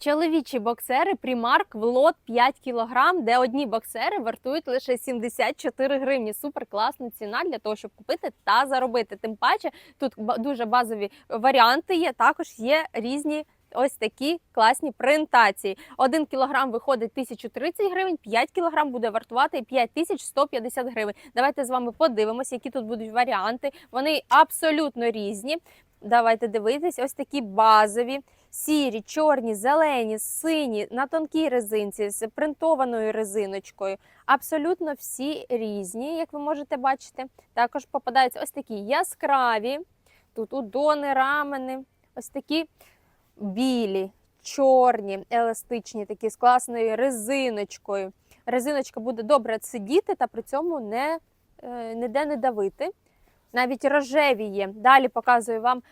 Чоловічі боксери Primark в лот 5 кг, де одні боксери вартують лише 74 гривні. Супер класна ціна для того, щоб купити та заробити. Тим паче тут дуже базові варіанти є. Також є різні. Ось такі класні презентації. Один кілограм виходить 1030 гривень, 5 кілограм буде вартувати 5150 гривень. Давайте з вами подивимося, які тут будуть варіанти. Вони абсолютно різні. Давайте дивитись, ось такі базові, сірі, чорні, зелені, сині, на тонкій резинці з принтованою резиночкою. Абсолютно всі різні, як ви можете бачити. Також попадаються ось такі яскраві, тут удони, рамени, ось такі білі, чорні, еластичні, такі з класною резиночкою. Резиночка буде добре сидіти та при цьому не, е, ніде не давити. Навіть рожеві є. Далі показую вам,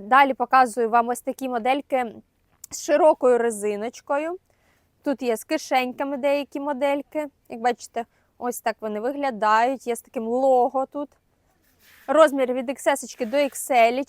далі показую вам ось такі модельки з широкою резиночкою. Тут є з кишеньками деякі модельки. Як бачите, ось так вони виглядають. Є з таким лого тут. Розмір від XS до XL.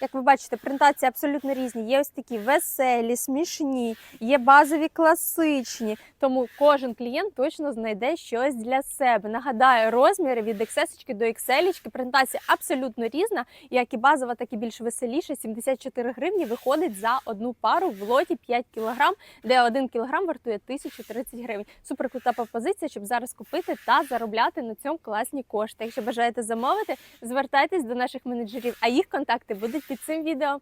Як ви бачите, презентації абсолютно різні. Є ось такі веселі, смішні, є базові класичні. Тому кожен клієнт точно знайде щось для себе. Нагадаю, розміри від XS до XL. Презентація абсолютно різна, як і базова, так і більш веселіша. 74 гривні виходить за одну пару в лоті 5 кг, де 1 кг вартує 1030 гривень. Супер крута пропозиція, щоб зараз купити та заробляти на цьому класні кошти. Якщо бажаєте замовити, звертайтесь до наших менеджерів, а їх контакти будуть під цим відео.